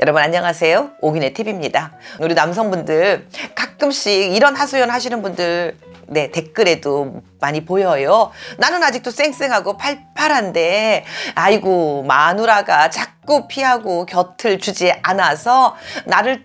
여러분 안녕하세요. 오긴의 팁입니다. 우리 남성분들 가끔씩 이런 하소연 하시는 분들 네, 댓글에도 많이 보여요. 나는 아직도 쌩쌩하고 팔팔한데, 아이고, 마누라가 자꾸 피하고 곁을 주지 않아서 나를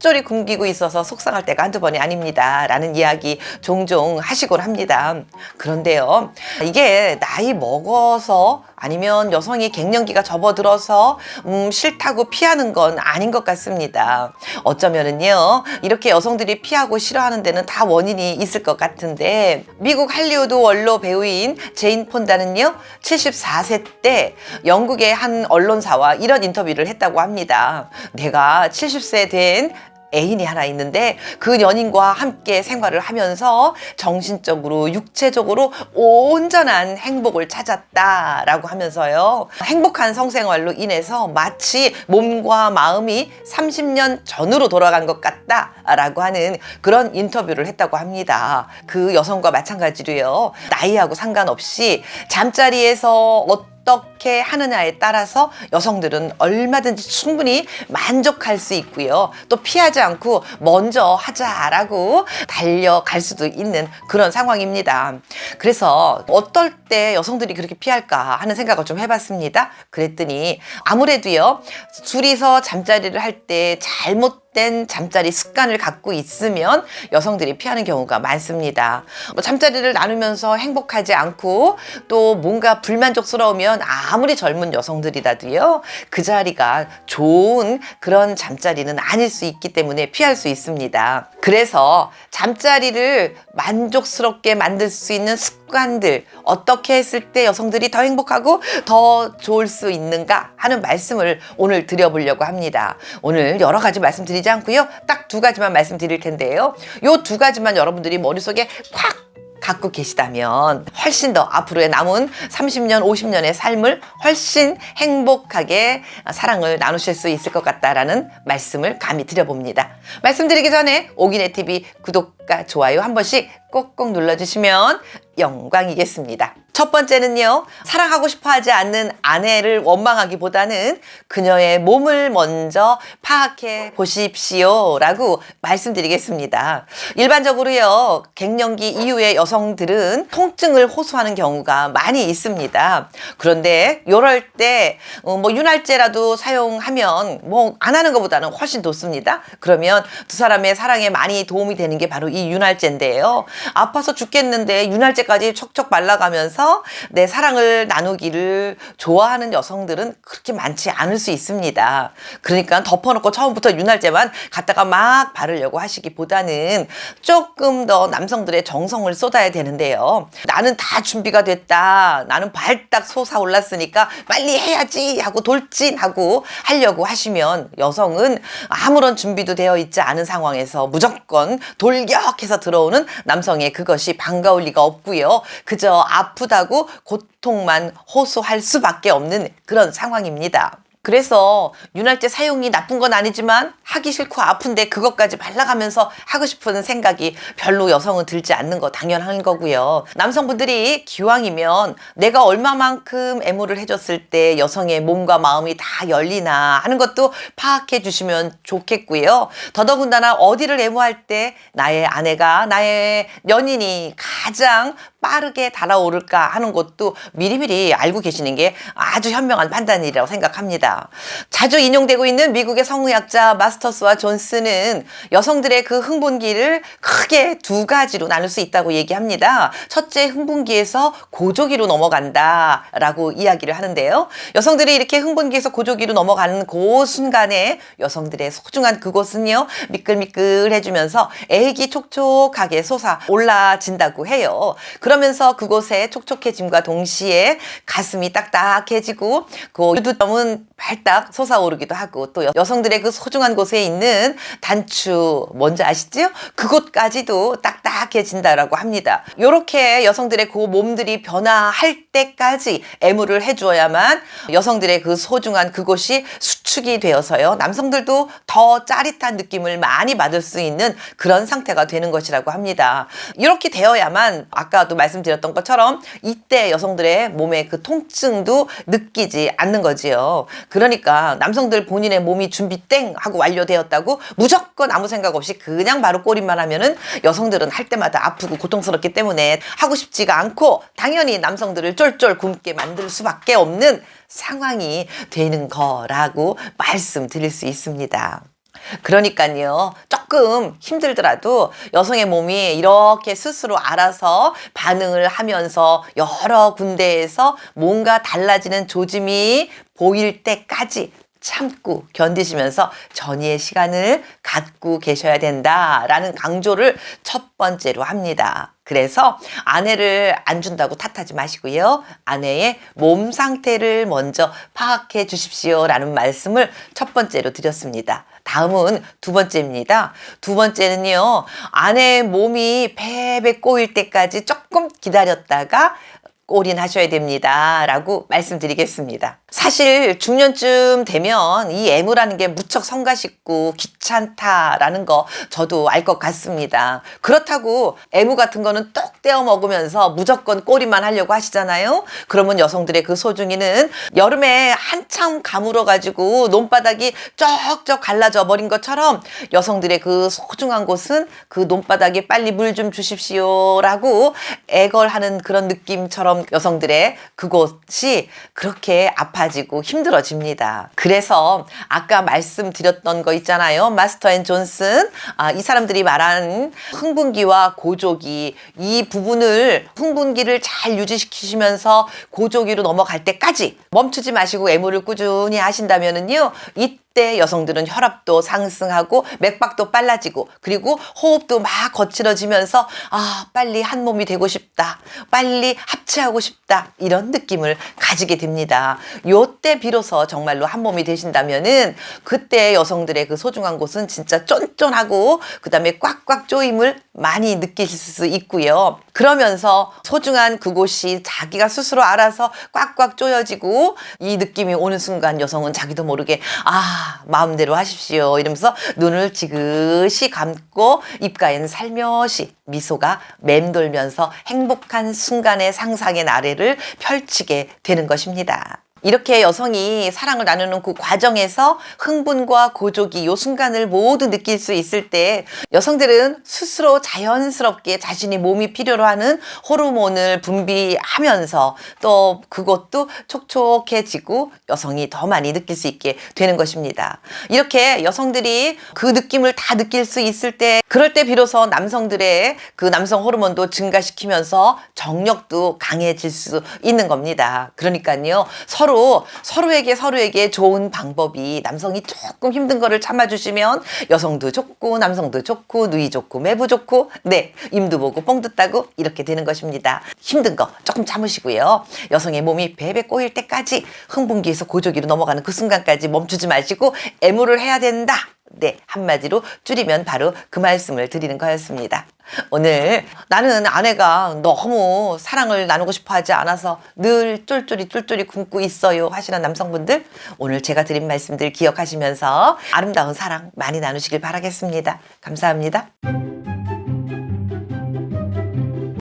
쫄쫄이 굶기고 있어서 속상할 때가 한두 번이 아닙니다. 라는 이야기 종종 하시곤 합니다. 그런데요, 이게 나이 먹어서 아니면 여성이 갱년기가 접어들어서 음, 싫다고 피하는 건 아닌 것 같습니다. 어쩌면은요, 이렇게 여성들이 피하고 싫어하는 데는 다 원인이 있을 것 같은데, 미국 할리우드 원로 배우인 제인 폰다는요, 74세 때 영국의 한 언론사와 이런 인터뷰를 했다고 합니다. 내가 70세 된 애인이 하나 있는데 그 연인과 함께 생활을 하면서 정신적으로 육체적으로 온전한 행복을 찾았다라고 하면서요. 행복한 성생활로 인해서 마치 몸과 마음이 30년 전으로 돌아간 것 같다라고 하는 그런 인터뷰를 했다고 합니다. 그 여성과 마찬가지로요. 나이하고 상관없이 잠자리에서 어 떻게 하느냐에 따라서 여성들은 얼마든지 충분히 만족할 수 있고요. 또 피하지 않고 먼저 하자라고 달려갈 수도 있는 그런 상황입니다. 그래서 어떨 때 여성들이 그렇게 피할까 하는 생각을 좀 해봤습니다. 그랬더니 아무래도요, 둘이서 잠자리를 할 때 잘못 된 잠자리 습관을 갖고 있으면 여성들이 피하는 경우가 많습니다. 뭐 잠자리를 나누면서 행복하지 않고 또 뭔가 불만족스러우면 아무리 젊은 여성들이라도요 그 자리가 좋은 그런 잠자리는 아닐 수 있기 때문에 피할 수 있습니다. 그래서 잠자리를 만족스럽게 만들 수 있는 습관 들 어떻게 했을 때 여성들이 더 행복하고 더 좋을 수 있는가 하는 말씀을 오늘 드려보려고 합니다. 오늘 여러 가지 말씀드리지 않고요 딱 두 가지만 말씀드릴 텐데요. 요 두 가지만 여러분들이 머릿속에 콱 갖고 계시다면 훨씬 더 앞으로의 남은 30년, 50년의 삶을 훨씬 행복하게 사랑을 나누실 수 있을 것 같다라는 말씀을 감히 드려봅니다. 말씀드리기 전에 오기네 TV 구독과 좋아요 한 번씩 꼭꼭 눌러주시면 영광이겠습니다. 첫 번째는요, 사랑하고 싶어 하지 않는 아내를 원망하기보다는 그녀의 몸을 먼저 파악해 보십시오. 라고 말씀드리겠습니다. 일반적으로요, 갱년기 이후의 여성들은 통증을 호소하는 경우가 많이 있습니다. 그런데 이럴 때, 어, 뭐, 윤활제라도 사용하면 뭐, 안 하는 것보다는 훨씬 좋습니다. 그러면 두 사람의 사랑에 많이 도움이 되는 게 바로 이 윤활제인데요. 아파서 죽겠는데 윤활제까지 척척 말라가면서 내 사랑을 나누기를 좋아하는 여성들은 그렇게 많지 않을 수 있습니다. 그러니까 덮어놓고 처음부터 윤활제만 갖다가 막 바르려고 하시기보다는 조금 더 남성들의 정성을 쏟아야 되는데요. 나는 다 준비가 됐다. 나는 발딱 솟아올랐으니까 빨리 해야지 하고 돌진하고 하려고 하시면 여성은 아무런 준비도 되어 있지 않은 상황에서 무조건 돌격해서 들어오는 남성의 그것이 반가울 리가 없고요. 그저 아프다 고 고통만 호소할 수밖에 없는 그런 상황입니다. 그래서 윤활제 사용이 나쁜 건 아니지만 하기 싫고 아픈데 그것까지 발라가면서 하고 싶은 생각이 별로 여성은 들지 않는 거 당연한 거고요. 남성분들이 기왕이면 내가 얼마만큼 애무를 해줬을 때 여성의 몸과 마음이 다 열리나 하는 것도 파악해 주시면 좋겠고요. 더더군다나 어디를 애무할 때 나의 아내가 나의 연인이 가장 빠르게 달아오를까 하는 것도 미리미리 알고 계시는 게 아주 현명한 판단이라고 생각합니다. 자주 인용되고 있는 미국의 성의학자 마스터스와 존스는 여성들의 그 흥분기를 크게 두 가지로 나눌 수 있다고 얘기합니다. 첫째 흥분기에서 고조기로 넘어간다라고 이야기를 하는데요. 여성들이 이렇게 흥분기에서 고조기로 넘어가는 그 순간에 여성들의 소중한 그곳은요 미끌미끌해주면서 애기 촉촉하게 솟아 올라진다고 해요. 그 러면서 그곳에 촉촉해짐과 동시에 가슴이 딱딱해지고 그 유두점은 발딱 솟아오르기도 하고 또 여성들의 그 소중한 곳에 있는 단추 뭔지 아시죠? 그곳까지도 딱딱해진다라고 합니다. 이렇게 여성들의 그 몸들이 변화할 때까지 애무를 해주어야만 여성들의 그 소중한 그곳이 수축이 되어서요. 남성들도 더 짜릿한 느낌을 많이 받을 수 있는 그런 상태가 되는 것이라고 합니다. 이렇게 되어야만 아까도 말씀드렸던 것처럼 이때 여성들의 몸의 그 통증도 느끼지 않는 거지요. 그러니까 남성들 본인의 몸이 준비 땡 하고 완료되었다고 무조건 아무 생각 없이 그냥 바로 꼬리만 하면은 여성들은 할 때마다 아프고 고통스럽기 때문에 하고 싶지가 않고 당연히 남성들을 쫄쫄 굶게 만들 수밖에 없는 상황이 되는 거라고 말씀드릴 수 있습니다. 그러니까요, 조금 힘들더라도 여성의 몸이 이렇게 스스로 알아서 반응을 하면서 여러 군데에서 뭔가 달라지는 조짐이 보일 때까지 참고 견디시면서 전이의 시간을 갖고 계셔야 된다라는 강조를 첫 번째로 합니다. 그래서 아내를 안 준다고 탓하지 마시고요. 아내의 몸 상태를 먼저 파악해 주십시오 라는 말씀을 첫 번째로 드렸습니다. 다음은 두 번째입니다. 두 번째는요, 아내의 몸이 배배 꼬일 때까지 조금 기다렸다가 올인하셔야 됩니다. 라고 말씀드리겠습니다. 사실 중년쯤 되면 이 애무라는 게 무척 성가쉽고 귀찮다라는 거 저도 알 것 같습니다. 그렇다고 애무 같은 거는 똑 떼어 먹으면서 무조건 꼬리만 하려고 하시잖아요. 그러면 여성들의 그 소중이는 여름에 한참 가물어 가지고 논바닥이 쩍쩍 갈라져 버린 것처럼 여성들의 그 소중한 곳은 그 논바닥에 빨리 물 좀 주십시오라고 애걸하는 그런 느낌처럼 여성들의 그곳이 그렇게 아파 지고 힘들어집니다. 그래서 아까 말씀드렸던 거 있잖아요. 마스터 앤 존슨. 아, 이 사람들이 말한 흥분기와 고조기 이 부분을 흥분기를 잘 유지시키시면서 고조기로 넘어갈 때까지 멈추지 마시고 애무를 꾸준히 하신다면은요. 이 때 여성들은 혈압도 상승하고 맥박도 빨라지고 그리고 호흡도 막 거칠어지면서 아 빨리 한 몸이 되고 싶다 빨리 합체하고 싶다 이런 느낌을 가지게 됩니다. 요때 비로소 정말로 한 몸이 되신다면은 그때 여성들의 그 소중한 곳은 진짜 쫀쫀하고 그 다음에 꽉꽉 조임을 많이 느끼실 수 있고요. 그러면서 소중한 그곳이 자기가 스스로 알아서 꽉꽉 조여지고 이 느낌이 오는 순간 여성은 자기도 모르게 아 마음대로 하십시오 이러면서 눈을 지그시 감고 입가에는 살며시 미소가 맴돌면서 행복한 순간의 상상의 나래를 펼치게 되는 것입니다. 이렇게 여성이 사랑을 나누는 그 과정에서 흥분과 고조기 요 순간을 모두 느낄 수 있을 때 여성들은 스스로 자연스럽게 자신이 몸이 필요로 하는 호르몬을 분비하면서 또 그것도 촉촉해지고 여성이 더 많이 느낄 수 있게 되는 것입니다. 이렇게 여성들이 그 느낌을 다 느낄 수 있을 때 그럴 때 비로소 남성들의 그 남성 호르몬도 증가시키면서 정력도 강해질 수 있는 겁니다. 그러니까요. 서로 서로에게 서로에게 좋은 방법이 남성이 조금 힘든 거를 참아주시면 여성도 좋고 남성도 좋고 누이 좋고 매부 좋고 네 임도 보고 뽕도 따고 이렇게 되는 것입니다. 힘든 거 조금 참으시고요. 여성의 몸이 배배 꼬일 때까지 흥분기에서 고조기로 넘어가는 그 순간까지 멈추지 마시고 애무를 해야 된다. 네, 한마디로 줄이면 바로 그 말씀을 드리는 거였습니다. 오늘 나는 아내가 너무 사랑을 나누고 싶어 하지 않아서 늘 쫄쫄이 쫄쫄이 굶고 있어요 하시는 남성분들 오늘 제가 드린 말씀들 기억하시면서 아름다운 사랑 많이 나누시길 바라겠습니다. 감사합니다.